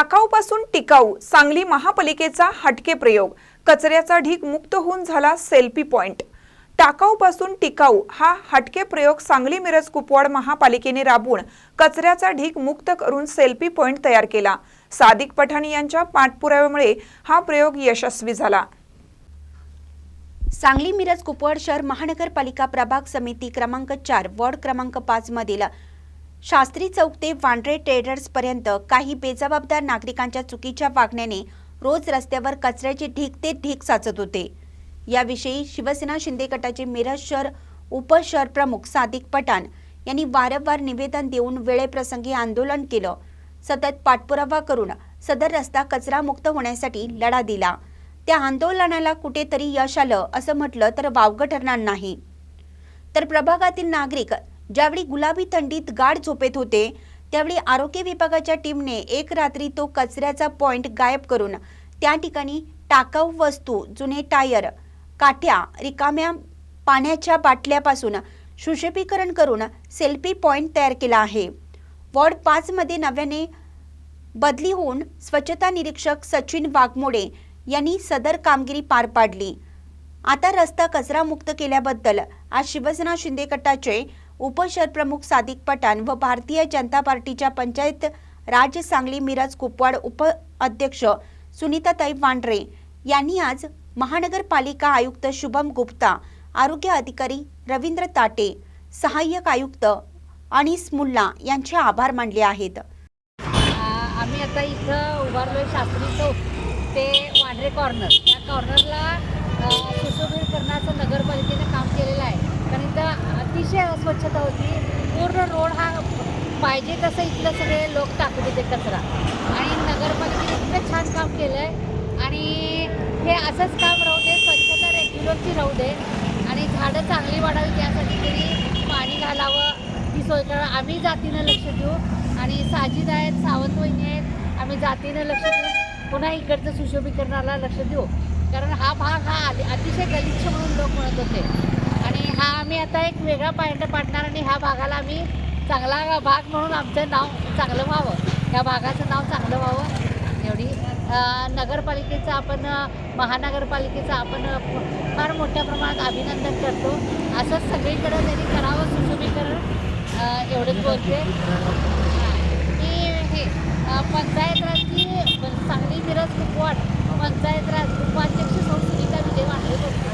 टाकाऊपासून टिकाऊ सांगली महापालिकेचा हटके प्रयोग. कचऱ्याचा ढीग मुक्त होऊन झाला सेल्फी पॉइंट. टाकाऊपासून टिकाऊ हा हटके प्रयोग सांगली मिरज कुपवाड महापालिकेने राबवून कचऱ्याचा ढीग मुक्त करून सेल्फी पॉइंट तयार केला. सादिक पठाणी यांच्या पाठपुराव्यामुळे हा प्रयोग यशस्वी झाला. सांगली मिरज कुपवाड शहर महानगरपालिका प्रभाग समिती क्रमांक चार वॉर्ड क्रमांक पाच मधील शास्त्री चौक ते वांड्रे ट्रेडर्स पर्यंत काही बेजबाबदार नागरिकांच्या चुकीच्या वागण्याने रोज रस्त्यावर कचऱ्याचे ढीग ते ढीग साचत होते. याविषयी शिवसेना शिंदे गटाचे मिरज शहर उपशहर प्रमुख सादिक पठाण यांनी वारंवार निवेदन देऊन वेळेप्रसंगी आंदोलन केलं. सतत पाठपुरावा करून सदर रस्ता कचरामुक्त होण्यासाठी लढा दिला. त्या आंदोलनाला कुठेतरी यश आलं असं म्हटलं तर वावगं ठरणार नाही. तर प्रभागातील नागरिक ज्यावेळी गुलाबी थंडीत गाढ झोपेत होते त्यावेळी आरोग्य विभागाच्या टीमने एक रात्री तो कचऱ्याचा पॉइंट गायब करून त्या ठिकाणी टाकाऊ वस्तू जुने टायर काठ्या रिकाम्या पाण्याच्या बाटल्यापासून सुशोभीकरण करून सेल्फी पॉइंट तयार केला आहे. वॉर्ड पाचमध्ये नव्याने बदली होऊन स्वच्छता निरीक्षक सचिन वाघमोडे यांनी सदर कामगिरी पार पाडली. आता रस्ता कचरामुक्त केल्याबद्दल आज शिवसेना शिंदे गटाचे उपशहरप्रमुख सादिक पठाण व भारतीय जनता पार्टीच्या पंचायत राज सांगली मिरज कुपवाड उप अध्यक्ष सुनीता सुनीताताई वांढरे यांनी आज महानगरपालिका आयुक्त शुभम गुप्ता आरोग्य अधिकारी रवींद्र ताटे सहाय्यक आयुक्त अनिस मुल्ला यांचे आभार मानले आहेत. आम्ही आता इथं उभारलोय शास्त्री चौक ते वांढरे कॉर्नर या कॉर्नरला सुशोभीकरणाचं नगरपालिकेनं काम केलेलं आहे. कारण इथं अतिशय अस्वच्छता होती. पूर्ण रोड हा पाहिजे तसं इथलं सगळे लोक टाकत होते कचरा. आणि नगरपालिकेने इतकं छान काम केलं आहे आणि हे असंच काम राहू दे स्वच्छता रेग्युलरची राहू दे. आणि झाडं चांगली वाढावी यासाठी तरी पाणी घालावं ही सोय करावं आम्ही जातीनं लक्ष देऊ. आणि साजिद आहेत सावंत वहिनी आहेत आम्ही जातीनं लक्ष देऊ. पुन्हा इकडचं सुशोभीकरणाला लक्ष देऊ. कारण हा भाग हा अतिशय गलिच्छ म्हणून लोक म्हणत होते. हा आम्ही आता एक वेगळा पॉईंट पाडणार आणि ह्या भागाला आम्ही चांगला भाग म्हणून आमचं नाव चांगलं व्हावं. या भागाचं नाव चांगलं व्हावं. एवढी नगरपालिकेचं आपण महानगरपालिकेचं आपण फार मोठ्या प्रमाणात अभिनंदन करतो. असंच सगळीकडं त्यांनी करावं सुशोभीकरण एवढंच बोलते. की हे पंचायतांची पंचायत राजची खूप मिरज पंचायत राज उपाध्यक्ष संस्थेचा विजय वांडे बोलतो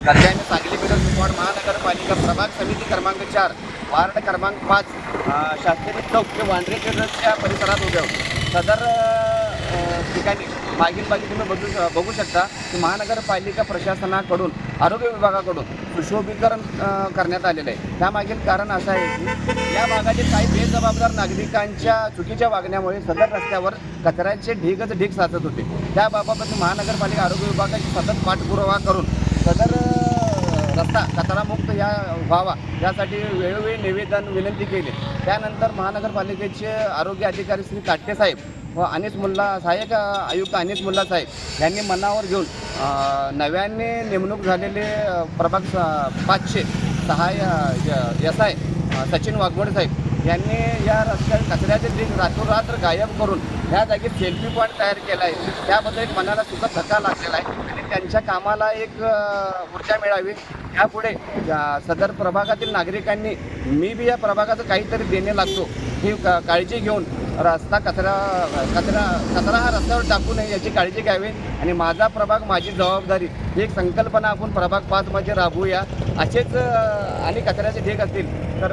कल्याण सांगली मिरज कुपवाड महानगरपालिका प्रभाग समिती क्रमांक चार वार्ड क्रमांक पाच शास्त्री चौक ते वांद्रे टेलर्सच्या परिसरात उद्या सदर ठिकाणी मागील बाजू तुम्ही बघू बघू शकता की महानगरपालिका प्रशासनाकडून आरोग्य विभागाकडून सुशोभीकरण करण्यात आलेलं आहे. त्यामागील कारण असं आहे की या भागातील काही बेजबाबदार नागरिकांच्या चुकीच्या वागण्यामुळे सदर रस्त्यावर कचऱ्याचे ढीगच ढीग साचत होते. त्याबाबत महानगरपालिका आरोग्य विभागाची सतत पाठपुरावा करून सदर रस्ता कचरामुक्त या व्हावा यासाठी वेळोवेळी निवेदन विनंती केली. त्यानंतर महानगरपालिकेचे आरोग्य अधिकारी श्री काट्टे साहेब व अनिस मुल्ला सहाय्यक आयुक्त अनिस मुल्ला साहेब यांनी मनावर घेऊन नव्याने नेमणूक झालेले प्रभाग पाचशे सहाय्य एस आय सचिन वाघमोडे साहेब यांनी या रस्त्यात कचऱ्याचे दिन रातोरात्र गायब करून ह्या जागी सेल्फी पॉईंट तयार केला आहे. त्याबद्दल एक मनाला सुद्धा धक्का लागलेला आहे. त्यांच्या कामाला एक ऊर्जा मिळावी. यापुढे सदर प्रभागातील नागरिकांनी मी बी या प्रभागाचं काहीतरी देणे लागतो. ही का काळजी घेऊन रस्ता कचरा कचरा कचरा हा रस्त्यावर टाकू नये याची काळजी घ्यावी. आणि माझा प्रभाग माझी जबाबदारी ही एक संकल्पना आपण प्रभाग पाचमध्ये राबवूया. असेच आणि कचऱ्याचे ढेक असतील तर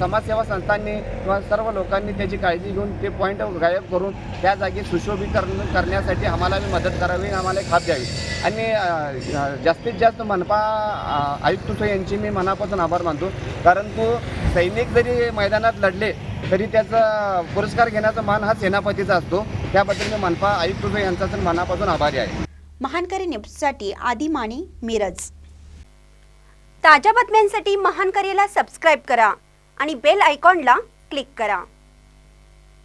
समाजसेवा संस्थांनी किंवा सर्व लोकांनी त्याची काळजी घेऊन ते पॉईंट गायब करून त्या जागी सुशोभीकरण करण्यासाठी आम्हाला मदत करावी आम्हाला खाप द्यावी. आणि जास्तीत जास्त मनपा आयुक्त यांची मी मनापासून आभार मानतो. कारण तो सैनिक जरी मैदानात लढले तरी त्याचा पुरस्कार घेण्याचा मान हा सेनापतीचा असतो. त्याबद्दल मी मनपा आयुक्त यांचा मनापासून आभारी आहे. महानकरी न्यूजसाठी आदी माने मिरज. ताज्या बातम्यांसाठी महानकरीला सबस्क्राईब करा आणि बेल आयकॉनला क्लिक करा.